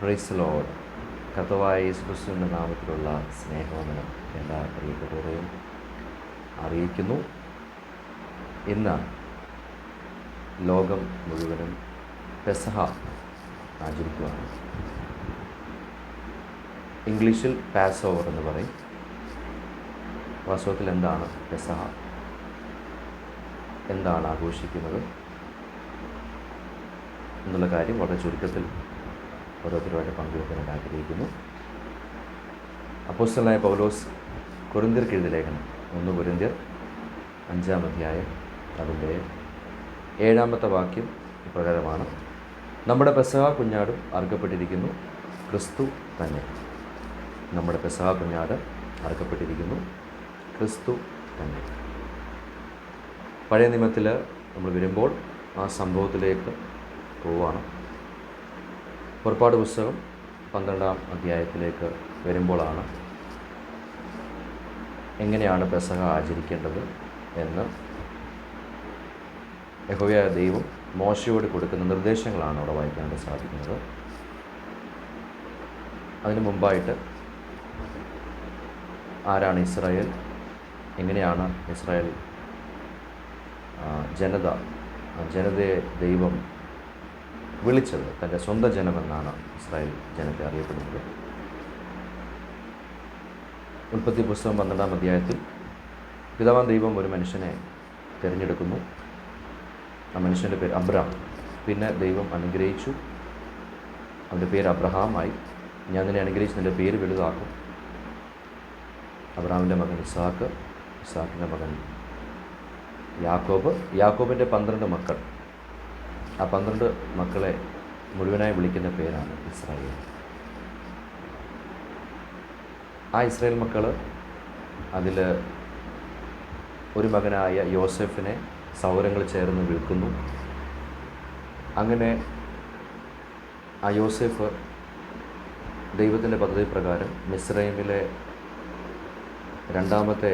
Price load കർത്തവായ യേശുക്രിസ്തുവിന്റെ നാമത്തിലുള്ള സ്നേഹവന്ദനം എല്ലാ പ്രിയപ്പെട്ടവരെയും അറിയിക്കുന്നു. ഇന്ന് ലോകം മുഴുവനും പെസഹ ആചരിക്കുകയാണ് ഇംഗ്ലീഷിൽ പാസ് ഓവർ എന്ന് പറയും. വാസ്തവത്തിൽ എന്താണ് പെസഹ? എന്താണ് ആഘോഷിക്കുന്നത്? എന്നുള്ള കാര്യം വളരെ ചുരുക്കത്തിൽ ഓരോരുത്തരുമായിട്ട് പങ്കുവെക്കാനായിട്ട് ആഗ്രഹിക്കുന്നു. അപ്പോസ്റ്റലായ പൗലോസ് കുറിന്തിർക്ക് എഴുതിയ ലേഖനം ഒന്ന് കുരുന്തിർ അഞ്ചാം അധ്യായം അതിന്റെ ഏഴാമത്തെ വാക്യം ഇപ്രകാരമാണ്. നമ്മുടെ പെസഹ കുഞ്ഞാടും അറുക്കപ്പെട്ടിരിക്കുന്നു ക്രിസ്തു തന്നെ. നമ്മുടെ പെസഹ കുഞ്ഞാട് അറുക്കപ്പെട്ടിരിക്കുന്നു ക്രിസ്തു തന്നെ. പഴയ നിയമത്തിൽ നമ്മൾ വരുമ്പോൾ ആ സംഭവത്തിലേക്ക് പോവുകയാണ് പുറപ്പാട് പുസ്തകം പന്ത്രണ്ടാം അധ്യായത്തിലേക്ക് വരുമ്പോഴാണ് എങ്ങനെയാണ് പെസഹ ആചരിക്കേണ്ടത് എന്ന് യഹോവയ ദൈവം മോശയോട് കൊടുക്കുന്ന നിർദ്ദേശങ്ങളാണ് അവിടെ വായിക്കാനായിട്ട് സാധിക്കുന്നത്. അതിനു മുമ്പായിട്ട് ആരാണ് ഇസ്രായേൽ? എങ്ങനെയാണ് ഇസ്രായേൽ ജനത ജനതയെ ദൈവം വിളിച്ചത് തന്റെ സ്വന്തം ജനമെന്നാണ് ഇസ്രായേൽ ജനത്തെ അറിയപ്പെടുന്നത്. ഉൽപ്പത്തി പുസ്തകം പന്ത്രണ്ടാം അധ്യായത്തിൽ പിതാവാൻ ദൈവം ഒരു മനുഷ്യനെ തിരഞ്ഞെടുക്കുന്നു. ആ മനുഷ്യന്റെ പേര് അബ്രാം. പിന്നെ ദൈവം അനുഗ്രഹിച്ചു. അവന്റെ പേര് അബ്രഹാമായി. ഞാൻ നിന്നെ അനുഗ്രഹിച്ച് നിന്റെ പേര് വലുതാക്കും. അബ്രഹാമിന്റെ മകൻ ഇസാക്ക് ഇസാക്കിന്റെ മകൻ യാക്കോബ്. യാക്കോബിന്റെ പന്ത്രണ്ട് മക്കൾ. ആ പന്ത്രണ്ട് മക്കളെ മുഴുവനായി വിളിക്കുന്ന പേരാണ് ഇസ്രായേൽ. ആ ഇസ്രായേൽ മക്കൾ അതിൽ ഒരു മകനായ യോസെഫിനെ സൗരങ്ങൾ ചേർന്ന് വിൽക്കുന്നു. അങ്ങനെ ആ യോസെഫ് ദൈവത്തിന്റെ പദ്ധതി പ്രകാരം മിസ്രൈമിലെ രണ്ടാമത്തെ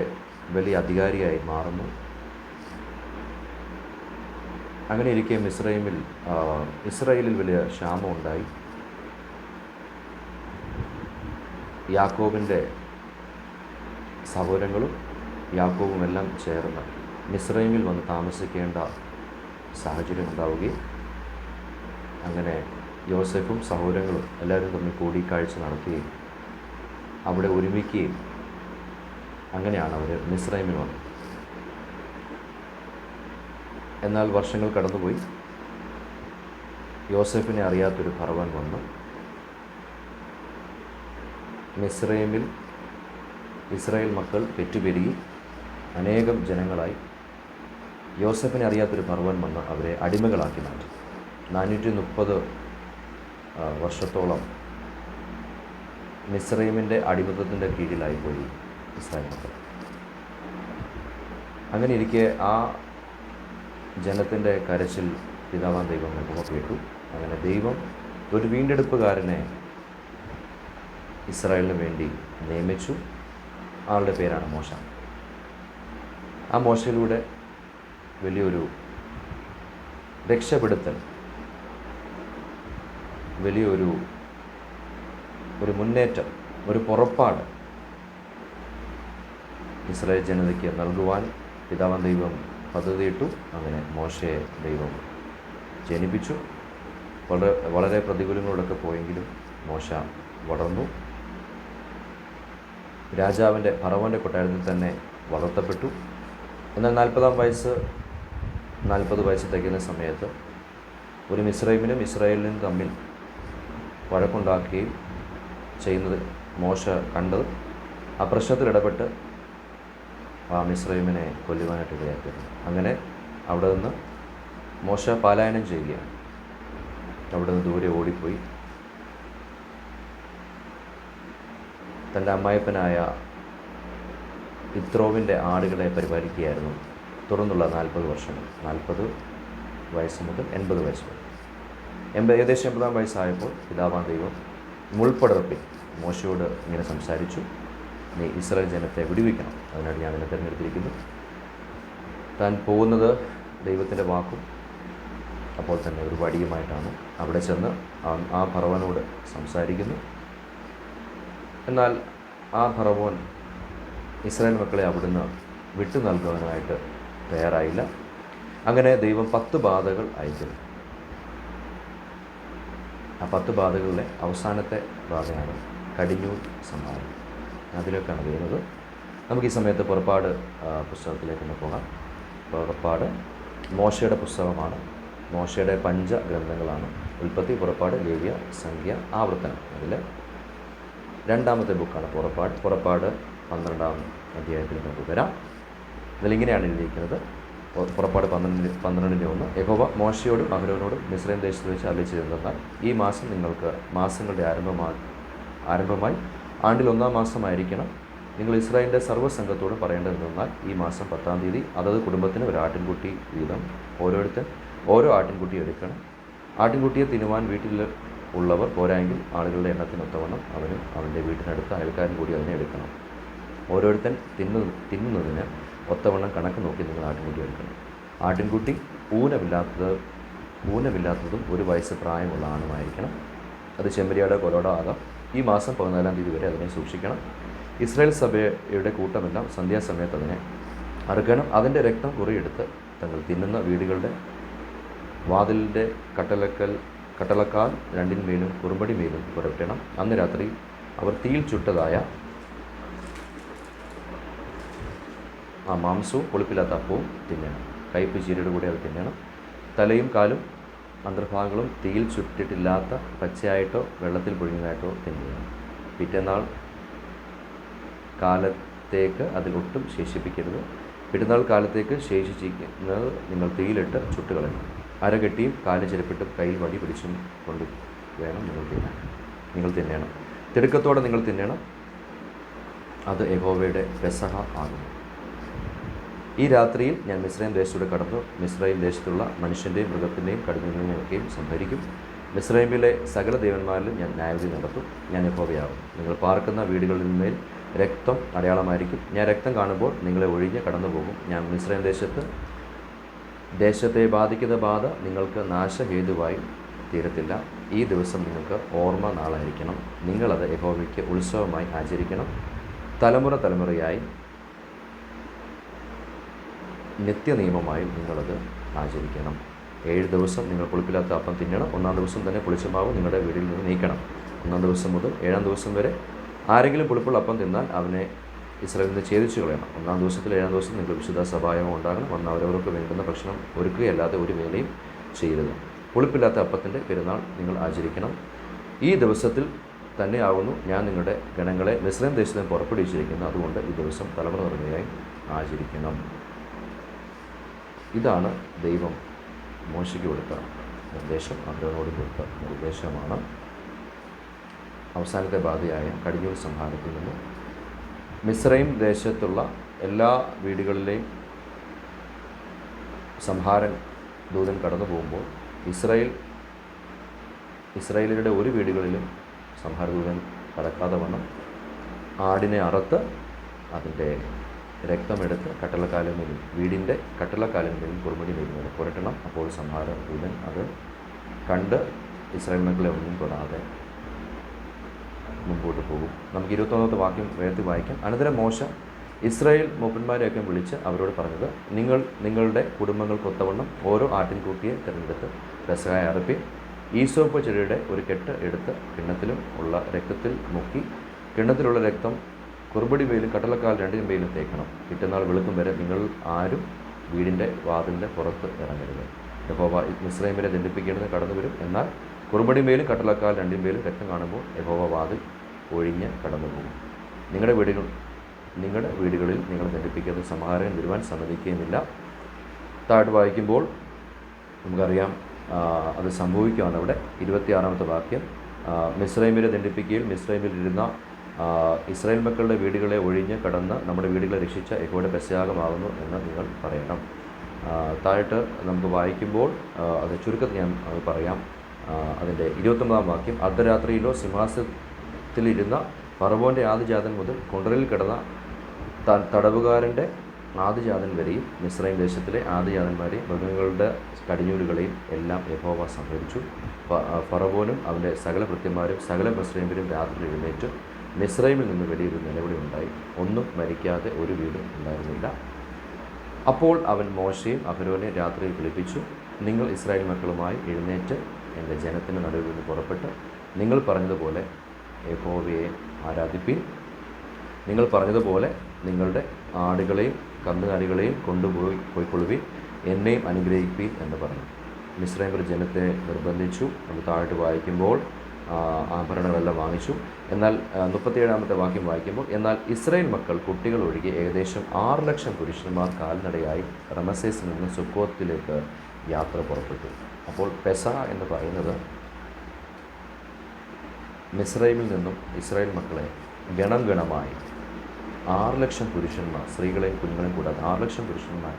വലിയ അധികാരിയായി മാറുന്നു. അങ്ങനെ ഇരിക്കെ മിസ്രൈമിൽ ഇസ്രയേലിൽ വലിയ ക്ഷാമം ഉണ്ടായി യാക്കോബിന്റെ സഹോദരങ്ങളും യാക്കോബും എല്ലാം ചേർന്ന് മിസ്രൈമിൽ വന്ന് താമസിക്കേണ്ട സാഹചര്യം ഉണ്ടാവുകയും അങ്ങനെ യോസഫും സഹോദരങ്ങളും എല്ലാവരും തമ്മിൽ കൂടിക്കാഴ്ച നടത്തുകയും അവിടെ ഒരുമിക്കുകയും അങ്ങനെയാണ് അവർ മിസ്രൈമിൽ വന്നത്. എന്നാൽ വർഷങ്ങൾ കടന്നുപോയി. യോസഫിനെ അറിയാത്തൊരു ഭർവൻ വന്നു. മിസ്രൈമിൽ ഇസ്രായേൽ മക്കൾ പെറ്റുപെരുകി അനേകം ജനങ്ങളായി. യോസഫിനെ അറിയാത്തൊരു ഭർവൻ വന്ന് അവരെ അടിമകളാക്കി മാറ്റി. നാനൂറ്റി മുപ്പത് വർഷത്തോളം മിസ്രൈമിന്റെ അടിമത്തത്തിന്റെ കീഴിലായിപ്പോയി ഇസ്രായേൽ മക്കൾ. അങ്ങനെ ഇരിക്കെ ആ ജനത്തിന്റെ കരച്ചിൽ പിതാവാൻ ദൈവം യഹോവ കേട്ടു. അങ്ങനെ ദൈവം ഒരു വീണ്ടെടുപ്പുകാരനെ ഇസ്രായേലിന് വേണ്ടി നിയമിച്ചു. ആളുടെ പേരാണ് മോശ. ആ മോശയിലൂടെ വലിയൊരു രക്ഷപ്പെടുത്തൽ വലിയൊരു ഒരു മുന്നേറ്റം ഒരു പുറപ്പാട് ഇസ്രായേൽ ജനതയ്ക്ക് നൽകുവാൻ പിതാവാൻ ദൈവം പദ്ധതിയിട്ടു അങ്ങനെ മോശയെ ദൈവം ജനിപ്പിച്ചു. വളരെ വളരെ പ്രതികൂലങ്ങളോടൊക്കെ പോയെങ്കിലും മോശ വളർന്നു. രാജാവിന്റെ ഭറവന്റെ കൊട്ടാരത്തിൽ തന്നെ വളർത്തപ്പെട്ടു. എന്നാൽ നാൽപ്പതാം വയസ്സ് നാൽപ്പത് വയസ്സ് തികയുന്ന സമയത്ത് ഒരു മിസ്രൈമിനും ഇസ്രായേലിനും തമ്മിൽ വഴക്കുണ്ടാക്കുകയും ചെയ്യുന്നത് മോശ കണ്ടത്. ആ പ്രശ്നത്തിൽ ഇടപെട്ട് മിസ്രൈമിനെ കൊല്ലുവാനായിട്ട് ഇടയാക്കുന്നു അങ്ങനെ അവിടെ നിന്ന് മോശ പാലായനം ചെയ്യുകയാണ്. അവിടെ നിന്ന് ദൂരെ ഓടിപ്പോയി. തന്റെ അമ്മായപ്പനായ ഇത്രോവിന്റെ ആടുകളെ പരിപാലിക്കുകയായിരുന്നു തുടർന്നുള്ള നാൽപ്പത് വർഷങ്ങൾ. നാൽപ്പത് വയസ്സ് മുതൽ എൺപത് വയസ്സ് വരെ. എൺപത് ഏകദേശം എൺപതാം വയസ്സായപ്പോൾ പിതാവാൻ ദൈവം മുൾപ്പടർപ്പിൽ മോശയോട് ഇങ്ങനെ സംസാരിച്ചു. നീ ഇസ്രായേൽ ജനത്തെ വിടുവിക്കണം. അതിനായിട്ട് ഞാൻ നിന്നെ തിരഞ്ഞെടുത്തിരിക്കുന്നു. താൻ പോകുന്നത് ദൈവത്തിന്റെ വാക്കും അപ്പോൾ തന്നെ ഒരു വടിയുമായിട്ടാണ്. അവിടെ ചെന്ന് ആ- ഭറവനോട് സംസാരിക്കുന്നു. എന്നാൽ ആ ഭറവോൻ ഇസ്രായേൽ മക്കളെ അവിടുന്ന് വിട്ടു നൽകുവാനായിട്ട് തയ്യാറായില്ല. അങ്ങനെ ദൈവം പത്ത് ബാധകൾ അയക്കുന്നു. ആ പത്ത് ബാധകളിലെ അവസാനത്തെ ബാധയാണ് കടിഞ്ഞൂൽ സംഹാരം അതിലേക്കാണ് വരുന്നത്. നമുക്ക് ഈ സമയത്ത് പുറപ്പാട് പുസ്തകത്തിലേക്ക് ഒന്ന് പോകാം. പുറപ്പാട് മോശയുടെ പുസ്തകമാണ്. മോശയുടെ പഞ്ചഗ്രന്ഥങ്ങളാണ്. ഉൽപ്പത്തി പുറപ്പാട് ലേവ്യ സംഖ്യ ആവർത്തനം അതിൽ രണ്ടാമത്തെ ബുക്കാണ് പുറപ്പാട്. പുറപ്പാട് പന്ത്രണ്ടാം അധ്യായത്തിൽ നമുക്ക് വരാം. ഇതിലിങ്ങനെയാണ് എഴുതിയിരിക്കുന്നത്. പുറ- പുറപ്പാട് പന്ത്രണ്ട് പന്ത്രണ്ടിന്റെ ഒന്ന്. യഹോവ മോശയോടും അഹരോനോടും മിസ്രൈം ദേശത്ത് വെച്ച് അറിയിച്ചിരുന്നാൽ ഈ മാസം നിങ്ങൾക്ക് മാസങ്ങളുടെ ആരംഭമായി ആരംഭമായി ആണ്ടിൽ ഒന്നാം മാസമായിരിക്കണം. നിങ്ങൾ ഇസ്രായേലിന്റെ സർവസംഘത്തോട് പറയേണ്ടതെന്നാൽ ഈ മാസം പത്താം തീയതി അതത് കുടുംബത്തിന് ഒരു ആട്ടിൻകുട്ടി വീതം ഓരോരുത്തർ ഓരോ ആട്ടിൻകുട്ടി എടുക്കണം ആട്ടിൻകുട്ടിയെ തിന്നുവാൻ വീട്ടിൽ ഉള്ളവർ പോരായെങ്കിൽ ആളുകളുടെ എണ്ണത്തിനൊത്തവണ്ണം അവനും അവന്റെ വീട്ടിനടുത്ത് അയൽക്കാരൻ കൂടി അതിനെ എടുക്കണം. ഓരോരുത്തൻ തിന്നു തിന്നുന്നതിന് ഒത്തവണ്ണം കണക്ക് നോക്കി നിങ്ങൾ ആട്ടിൻകുട്ടി എടുക്കണം ആട്ടിൻകുട്ടി ഊനമില്ലാത്തത് ഊനമില്ലാത്തതും ഒരു വയസ്സ് പ്രായമുള്ള ആണുമായിരിക്കണം. അത് ചെമ്മരിയാടോ കൊലോടോ ആകാം. ഈ മാസം പതിനാലാം തീയതി വരെ അതിനെ സൂക്ഷിക്കണം. ഇസ്രായേൽ സഭയുടെ കൂട്ടമെല്ലാം സന്ധ്യാസമയത്ത് അതിനെ അറുക്കണം. അതിന്റെ രക്തം കുറിയെടുത്ത് തങ്ങൾ തിന്നുന്ന വീടുകളുടെ വാതിലിന്റെ കട്ടലക്കൽ കട്ടളക്കാൽ രണ്ടിന്മേലും കുറുമ്പടി മേലും പുരട്ടണം. അന്ന് രാത്രി അവർ തീയിൽ ചുട്ടതായ ആ മാംസവും പുളിപ്പില്ലാത്ത അപ്പവും തിന്നണം. കയ്പ് ചീരയുടെ കൂടെ അത് തിന്നണം. തലയും കാലും അന്തർഭാഗങ്ങളും തീയിൽ ചുട്ടിട്ടില്ലാത്ത പച്ചയായിട്ടോ വെള്ളത്തിൽ പൊഴിഞ്ഞതായിട്ടോ തിന്നണം പിറ്റേന്നാൾ കാലത്തേക്ക് അതിലൊട്ടും ശേഷിപ്പിക്കരുത്. പിറ്റന്നാൾ കാലത്തേക്ക് ശേഷിച്ചിരിക്കുന്നത് നിങ്ങൾ തീയിലിട്ട് ചുട്ടുകളയണം. അരകെട്ടിയും കാലിൽ ചെരുപ്പിട്ടും കയ്യിൽ വടി പിടിച്ചും കൊണ്ട് വേണം നിങ്ങൾ തിന്നാൻ. നിങ്ങൾ തിന്നണം. തിടുക്കത്തോടെ നിങ്ങൾ തിന്നണം. അത് യഹോവയുടെ പെസഹ ആകുന്നു. ഈ രാത്രിയിൽ ഞാൻ മിസ്രൈം ദേശത്തൂടെ കടന്നു. മിസ്രൈം ദേശത്തുള്ള മനുഷ്യന്റെയും മൃഗത്തിന്റെയും കടുങ്ങനെയൊക്കെയും സംഭരിക്കും മിസ്രൈമിലെ സകല ദേവന്മാരിലും ഞാൻ ന്യായവിധി നടത്തും. ഞാൻ യഹോവയാകും. നിങ്ങൾ പാർക്കുന്ന വീടുകളിൽ മേൽ രക്തം അടയാളമായിരിക്കും. ഞാൻ രക്തം കാണുമ്പോൾ നിങ്ങളെ ഒഴിഞ്ഞ് കടന്നു പോകും ഞാൻ മിസ്രൈം ദേശത്ത് ദേശത്തെ ബാധിക്കുന്ന ബാധ നിങ്ങൾക്ക് നാശഹേതുവായി തീരത്തില്ല. ഈ ദിവസം നിങ്ങൾക്ക് ഓർമ്മ നാളായിരിക്കണം. നിങ്ങളത് യഹോവയ്ക്ക് ഉത്സവമായി ആചരിക്കണം. തലമുറ തലമുറയായി നിത്യനിയമമായും നിങ്ങളത് ആചരിക്കണം. ഏഴ് ദിവസം നിങ്ങൾ പുളിപ്പില്ലാത്ത അപ്പം തിന്നണം. ഒന്നാം ദിവസം തന്നെ പുളിച്ച മാവ് നിങ്ങളുടെ വീട്ടിൽ നിന്ന് നീക്കണം. ഒന്നാം ദിവസം മുതൽ ഏഴാം ദിവസം വരെ ആരെങ്കിലും പുളിപ്പുള്ള അപ്പം തിന്നാൽ അവനെ ഇസ്രായേലിൽ നിന്ന് ഛേദിച്ചു കളയണം. ഒന്നാം ദിവസത്തിൽ ഏഴാം ദിവസം നിങ്ങൾ വിശുദ്ധ സഭായം ഉണ്ടാകണം. വന്ന് അവരവർക്ക് വേണ്ടുന്ന ഭക്ഷണം ഒരുക്കുകയല്ലാതെ ഒരു വേലയും ചെയ്യരുത്. പുളിപ്പില്ലാത്ത അപ്പത്തിന്റെ പെരുന്നാൾ നിങ്ങൾ ആചരിക്കണം. ഈ ദിവസത്തിൽ തന്നെയാകുന്നു ഞാൻ നിങ്ങളുടെ ഗണങ്ങളെ മിസ്ലിം ദേശത്ത് പുറപ്പെടുവിച്ചിരിക്കുന്നത് അതുകൊണ്ട് ഈ ദിവസം തലമുറ തലമുറയായി ആചരിക്കണം. ഇതാണ് ദൈവം മോശയ്ക്ക് കൊടുത്ത നിർദ്ദേശം അബ്രഹനോട് കൊടുത്ത നിർദ്ദേശമാണ്. അവസാനത്തെ ബാധയായ കടിഞ്ഞൂൽ സംഹാരത്തിൽ നിന്ന് മിസ്രൈം ദേശത്തുള്ള എല്ലാ വീടുകളിലെയും സംഹാരൻ ദൂതൻ കടന്നു പോകുമ്പോൾ ഇസ്രായേൽ ഇസ്രായേലിയുടെ ഒരു വീടുകളിലും സംഹാരദൂതൻ കടക്കാതെ വണ്ണം ആടിനെ അറുത്ത് അതിന്റെ രക്തമെടുത്ത് കട്ടളക്കാലിന്മേലും വീടിന്റെ കട്ടളക്കാലിന്മേലും കുറുമടി വരുന്നത് പുരട്ടണം. അപ്പോൾ സംഹാര ഉടൻ അത് കണ്ട് ഇസ്രായേൽ മക്കളെ ഒന്നും തൊടാതെ മുമ്പോട്ട് പോകും. നമുക്ക് ഇരുപത്തൊന്നാമത്തെ വാക്യം വേഗത്തിൽ വായിക്കാം. അനന്തരം മോശ ഇസ്രായേൽ മൂപ്പന്മാരെയൊക്കെ വിളിച്ച് അവരോട് പറഞ്ഞത് നിങ്ങൾ നിങ്ങളുടെ കുടുംബങ്ങൾക്കൊത്തവണ്ണം ഓരോ ആട്ടിൻകുട്ടിയെ തിരഞ്ഞെടുത്ത് രസകായ അറപ്പി ഈസോപ്പ് ചെടിയുടെ ഒരു കെട്ട് എടുത്ത് കിണ്ണത്തിലും ഉള്ള രക്തത്തിൽ മുക്കി കിണ്ണത്തിലുള്ള രക്തം കുറുബടി വെയിലും കട്ടളക്കാൽ രണ്ടിനും വെയിലും തേക്കണം. പിറ്റന്നാൾ വെളുക്കും വരെ നിങ്ങൾ ആരും വീടിന്റെ വാതിലിന്റെ പുറത്ത് ഇറങ്ങരുത്. യഹോവ മിസ്രൈമിനെ ദണ്ഡിപ്പിക്കേണ്ടത് കടന്നു വരും. എന്നാൽ കുറുമ്പടി മേലും കട്ടളക്കാൽ രണ്ടിൻ മേലും രക്തം കാണുമ്പോൾ യഹോവ വാതിൽ ഒഴിഞ്ഞ് കടന്നു പോകും നിങ്ങളുടെ വീടുകൾ നിങ്ങളുടെ വീടുകളിൽ നിങ്ങൾ ദണ്ഡിപ്പിക്കാതെ സമാഹാരം വരുവാൻ സമ്മതിക്കുകയുമില്ല. താഴ്ത്ത് വായിക്കുമ്പോൾ നമുക്കറിയാം അത് സംഭവിക്കുകയാണ് അവിടെ. ഇരുപത്തിയാറാമത്തെ വാക്യം മിസ്രൈമിനെ ദണ്ഡിപ്പിക്കുകയിൽ ആ, ഇസ്രായേൽ മക്കളുടെ വീടുകളെ ഒഴിഞ്ഞ് കടന്ന് നമ്മുടെ വീടുകളെ രക്ഷിച്ച യഹോയുടെ പെസയാഗമാകുന്നു എന്ന് നിങ്ങൾ പറയണം. താഴെട്ട് നമുക്ക് വായിക്കുമ്പോൾ അത് ചുരുക്കത്തിൽ ഞാൻ പറയാം. അതിന്റെ ഇരുപത്തൊമ്പതാം വാക്യം അർദ്ധരാത്രിയിലോ സിംഹാസനത്തിലിരുന്ന പറവോന്റെ ആദിജാതൻ മുതൽ കൊണ്ടറിൽ കിടന്ന ത- തടവുകാരന്റെ ആദിജാതൻ വരെയും മിസ്രൈം ദേശത്തിലെ ആദിജാതന്മാരെയും മൃഗങ്ങളുടെ കടിഞ്ഞൂലുകളെയും എല്ലാം യഹോവ സംഹരിച്ചു. ഫറവോനും അവന്റെ സകല ഭൃത്യന്മാരും സകല മിസ്രൈമരും രാത്രി എഴുന്നേറ്റ് മിസ്രൈമിൽ നിന്ന് വലിയൊരു നിലവിളി ഉണ്ടായി. ഒന്നും മരിക്കാതെ ഒരു വീടും ഉണ്ടായിരുന്നില്ല. അപ്പോൾ അവൻ മോശയും അഹരോനെ രാത്രിയിൽ വിളിപ്പിച്ചു നിങ്ങൾ ഇസ്രായേൽ മക്കളുമായി എഴുന്നേറ്റ് എന്റെ ജനത്തിന്റെ നടുവിൽ നിന്ന് പുറപ്പെട്ട് നിങ്ങൾ പറഞ്ഞതുപോലെ യഹോവയെ ആരാധിപ്പിൻ. നിങ്ങൾ പറഞ്ഞതുപോലെ നിങ്ങളുടെ ആടുകളെയും കന്നുകാലികളെയും കൊണ്ടുപോയി പോയിക്കൊള്ളുവിൻ എന്നെയും അനുഗ്രഹിപ്പീൻ എന്ന് പറഞ്ഞു. മിശ്രൈമർ ജനത്തെ നിർബന്ധിച്ചു. നമ്മൾ താഴോട്ട് വായിക്കുമ്പോൾ ആഭരണങ്ങളെല്ലാം വാങ്ങിച്ചു. എന്നാൽ മുപ്പത്തിയേഴാമത്തെ വാക്യം വായിക്കുമ്പോൾ എന്നാൽ ഇസ്രയേൽ മക്കൾ കുട്ടികൾ ഒഴികെ ഏകദേശം ആറ് ലക്ഷം പുരുഷന്മാർ കാൽനടയായി റമസേസിൽ നിന്ന് സുക്കോത്തിലേക്ക് യാത്ര പുറപ്പെട്ടു. അപ്പോൾ പെസ എന്ന് പറയുന്നത് മിസ്രൈമിൽ നിന്നും ഇസ്രായേൽ മക്കളെ ഗണം ഗണമായി ആറ് ലക്ഷം പുരുഷന്മാർ സ്ത്രീകളെയും കുഞ്ഞുങ്ങളെയും കൂടാതെ ആറ് ലക്ഷം പുരുഷന്മാർ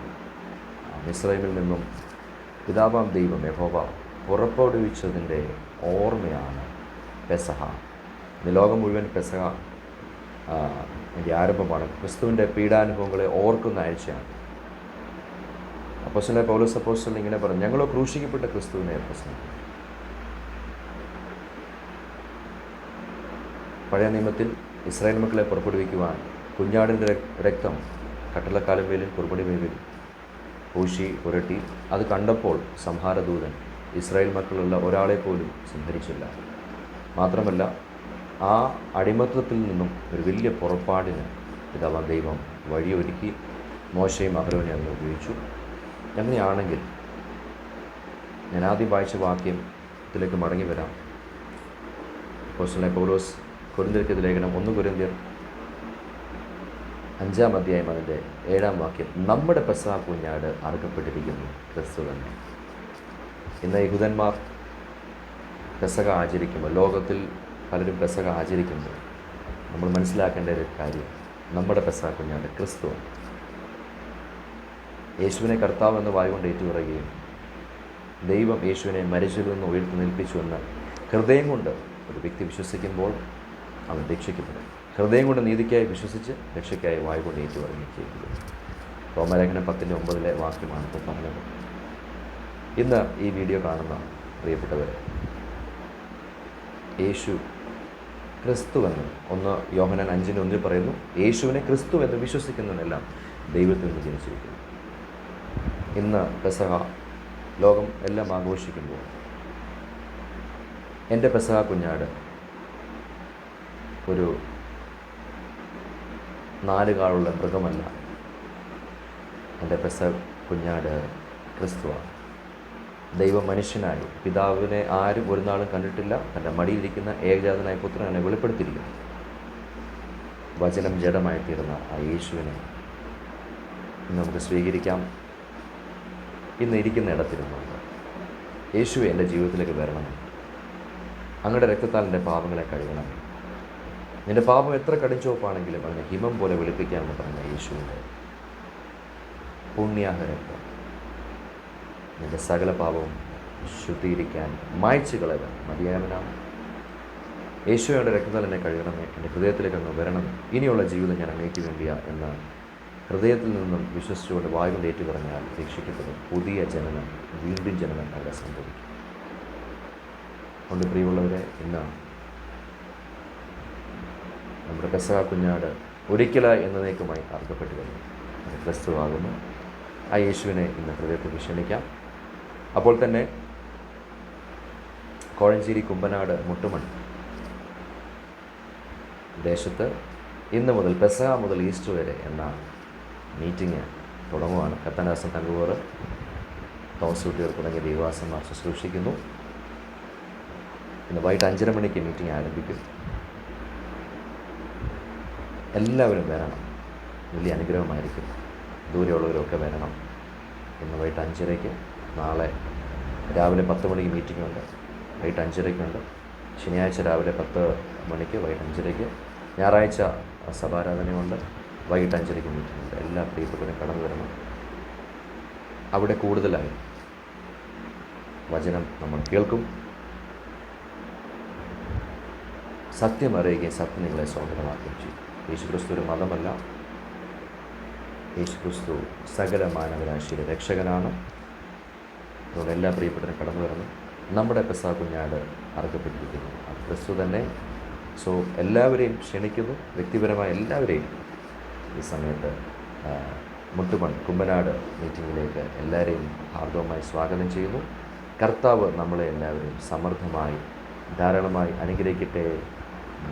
മിസ്രൈമിൽ നിന്നും പിതാവാം ദൈവം യഹോബ പുറപ്പെടുവിച്ചതിന്റെ ഓർമ്മയാണ് പെസഹ. ഇന്ന് ലോകം മുഴുവൻ പെസഹ അതിന്റെ ആരംഭമാണ്. ക്രിസ്തുവിന്റെ പീഡാനുഭവങ്ങളെ ഓർക്കുന്ന ആഴ്ചയാണ്. അപ്പോസ്റ്റലെ പൗലോസ് അപ്പോസ്റ്റൽ ഇങ്ങനെ പറഞ്ഞു ഞങ്ങളോ ക്രൂശിക്കപ്പെട്ട ക്രിസ്തുവിനെ പ്രശ്നം പഴയ നിയമത്തിൽ ഇസ്രായേൽ മക്കളെ പുറപ്പെടുവിക്കുവാൻ കുഞ്ഞാടിന്റെ രക്തം രക്തം വേലിൽ കുറുപടി വേവിൽ പൂശി പുരട്ടി. അത് കണ്ടപ്പോൾ സംഹാരദൂതൻ ഇസ്രായേൽ മക്കളുള്ള ഒരാളെ പോലും സംഹരിച്ചില്ല. മാത്രമല്ല ആ അടിമത്തത്തിൽ നിന്നും ഒരു വലിയ പുറപ്പാടിന് പിതാവ് ദൈവം വഴിയൊരുക്കി മോശയും അഹരോനെ അങ്ങ് ഉപയോഗിച്ചു. അങ്ങനെയാണെങ്കിൽ ഞാൻ ആദ്യം വായിച്ച വാക്യത്തിലേക്ക് മടങ്ങി വരാം. അപ്പോസ്റ്റലനായ പൗലോസ് കൊരിന്തിയർക്ക് ലേഖനം ഒന്ന് കുരുന്തിർ അഞ്ചാം അധ്യായം അതിന്റെ ഏഴാം വാക്യം നമ്മുടെ പെസാ കുഞ്ഞാട് അറുക്കപ്പെട്ടിരിക്കുന്നു. ക്രിസ്തു തന്നെ. ഇന്ന് യഹൂദന്മാർ പെസക ആചരിക്കുമ്പോൾ ലോകത്തിൽ പലരും പെസക ആചരിക്കുമ്പോൾ നമ്മൾ മനസ്സിലാക്കേണ്ട ഒരു കാര്യം നമ്മുടെ പെസക കുഞ്ഞാണ് ക്രിസ്തു. യേശുവിനെ കർത്താവ് എന്ന് വായുകൊണ്ട് ഏറ്റുപറയുകയും ദൈവം യേശുവിനെ മരിച്ചു നിന്ന് ഉയർത്തി നിൽപ്പിച്ചു എന്ന് ഹൃദയം കൊണ്ട് ഒരു വ്യക്തി വിശ്വസിക്കുമ്പോൾ അവൻ രക്ഷിക്കപ്പെടും. ഹൃദയം കൊണ്ട് നീതിക്കായി വിശ്വസിച്ച് രക്ഷയ്ക്കായി വായുകൊണ്ട് ഏറ്റുപറയുകയും ചെയ്യുന്നത് റോമലേഖനം പത്തിന്റെ ഒമ്പതിലെ വാക്യമാണ് ഇപ്പോൾ പറഞ്ഞത്. ഇന്ന് ഈ വീഡിയോ കാണുന്ന പ്രിയപ്പെട്ടവരെ യേശു ക്രിസ്തുവെന്ന് ഒന്ന് യോഹനൻ അഞ്ചിന് ഒന്നിൽ പറയുന്നു യേശുവിനെ ക്രിസ്തു എന്ന് വിശ്വസിക്കുന്നവനെല്ലാം ദൈവത്തിൽ നിന്ന് ജനിച്ചിരിക്കുന്നു. ഇന്ന് പെസഹ ലോകം എല്ലാം ആഘോഷിക്കുമ്പോൾ എന്റെ പെസഹ കുഞ്ഞാട് ഒരു നാല് കാലുള്ള മൃഗമല്ല. എന്റെ പെസഹ കുഞ്ഞാട് ക്രിസ്തുവാണ്. ദൈവം മനുഷ്യനായി പിതാവിനെ ആരും ഒരു നാളും കണ്ടിട്ടില്ല. തന്റെ മടിയിലിരിക്കുന്ന ഏകജാതനായ പുത്രൻ എന്നെ വെളിപ്പെടുത്തിയിരിക്കുന്നു. വചനം ജഡമായി തീർന്ന ആ യേശുവിനെ നമുക്ക് സ്വീകരിക്കാം. ഇന്ന് ഇരിക്കുന്ന ഇടത്തിരുന്നുണ്ട് യേശു എന്റെ ജീവിതത്തിലേക്ക് വരണമേ അങ്ങയുടെ രക്തത്താൽ എന്റെ പാപങ്ങളെ കഴുകണം. നിന്റെ പാപം എത്ര കടിച്ചോപ്പാണെങ്കിലും അതിനെ ഹിമം പോലെ വെളുപ്പിക്കാമെന്ന് പറഞ്ഞ യേശുവിന്റെ പുണ്യാഹരക്തം നിന്റെ സകല പാപവും ശുദ്ധീകരിക്കാൻ മായ്ച്ചു കളയുക മതിയായവനാണ് യേശുവയുടെ രക്തത്താൽ എന്നെ കഴുകണമേ. എന്റെ ഹൃദയത്തിലേക്ക് അങ്ങ് വരണം. ഇനിയുള്ള ജീവിതം ഞാൻ അങ്ങേക്ക് വേണ്ടിയ എന്ന് ഹൃദയത്തിൽ നിന്നും വിശ്വസിച്ചുകൊണ്ട് വായു ഏറ്റു പറഞ്ഞാൽ രക്ഷിക്കപ്പെടും. പുതിയ ജനനം വീണ്ടും ജനനം അവിടെ സംഭവിക്കും. അതുകൊണ്ട് പ്രിയമുള്ളവരെ ഇന്ന് നമ്മുടെ പെസഹ കുഞ്ഞാട് ഒരിക്കല എന്നേക്കുമായി അർക്കപ്പെട്ടു കഴിഞ്ഞു. ക്രിസ്തുവാകുന്നു. ആ യേശുവിനെ ഇന്ന് ഹൃദയത്തിൽ ക്ഷണിക്കാം അപ്പോൾ തന്നെ കോഴഞ്ചേരി കുമ്പനാട് മുട്ടുമൺ ദേശത്ത് ഇന്ന് മുതൽ പെസഹ മുതൽ ഈസ്റ്റ് വരെ എന്ന മീറ്റിംഗ് തുടങ്ങുവാണ്. കത്തനാസൻ തങ്കുവർ തോമസ് കുട്ടികൾ തുടങ്ങിയ ദേവാസന്മാർ ശുശ്രൂഷിക്കുന്നു. ഇന്ന് വൈകിട്ട് അഞ്ചര മണിക്ക് മീറ്റിംഗ് ആരംഭിക്കും. എല്ലാവരും വരണം. വലിയ അനുഗ്രഹമായിരിക്കും. ദൂരെയുള്ളവരൊക്കെ വരണം. ഇന്ന് വൈകിട്ട് അഞ്ചരയ്ക്ക് നാളെ രാവിലെ പത്ത് മണിക്ക് മീറ്റിംഗ് ഉണ്ട് വൈകിട്ട് അഞ്ചരയ്ക്കുണ്ട്. ശനിയാഴ്ച രാവിലെ പത്ത് മണിക്ക് വൈകിട്ട് അഞ്ചരയ്ക്ക്. ഞായറാഴ്ച സഭാരാധനയുണ്ട്. വൈകിട്ട് അഞ്ചരയ്ക്ക് മീറ്റിംഗ് ഉണ്ട് എല്ലാ പ്രിയപ്പെട്ടവരും കടന്നു വരണം. അവിടെ കൂടുതലായി വചനം നമ്മൾ കേൾക്കും. സത്യം അറിയുകയും സത്യം നിങ്ങളെ സ്വതന്ത്രമാക്കുകയും ചെയ്യും. യേശുക്രിസ്തു ഒരു മതമല്ല. യേശുക്രിസ്തു സകല മാനവരാശിയുടെ രക്ഷകനാണ്. അതുകൊണ്ട് എല്ലാ പ്രിയപ്പെട്ടവരും കടന്നു വരുന്നു നമ്മുടെ പെസാ കുഞ്ഞാട് അർഹപ്പെട്ടിരിക്കുന്നു ക്രിസ്തു തന്നെ. സോ എല്ലാവരെയും ക്ഷണിക്കുന്നു. വ്യക്തിപരമായ എല്ലാവരെയും ഈ സമയത്ത് മുട്ടുമൺ കുമ്പനാട് മീറ്റിങ്ങിലേക്ക് എല്ലാവരെയും ഹാർദവമായി സ്വാഗതം ചെയ്യുന്നു. കർത്താവ് നമ്മളെ എല്ലാവരെയും സമൃദ്ധമായി ധാരാളമായി അനുഗ്രഹിക്കട്ടെ.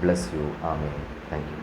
Bless you amen thank you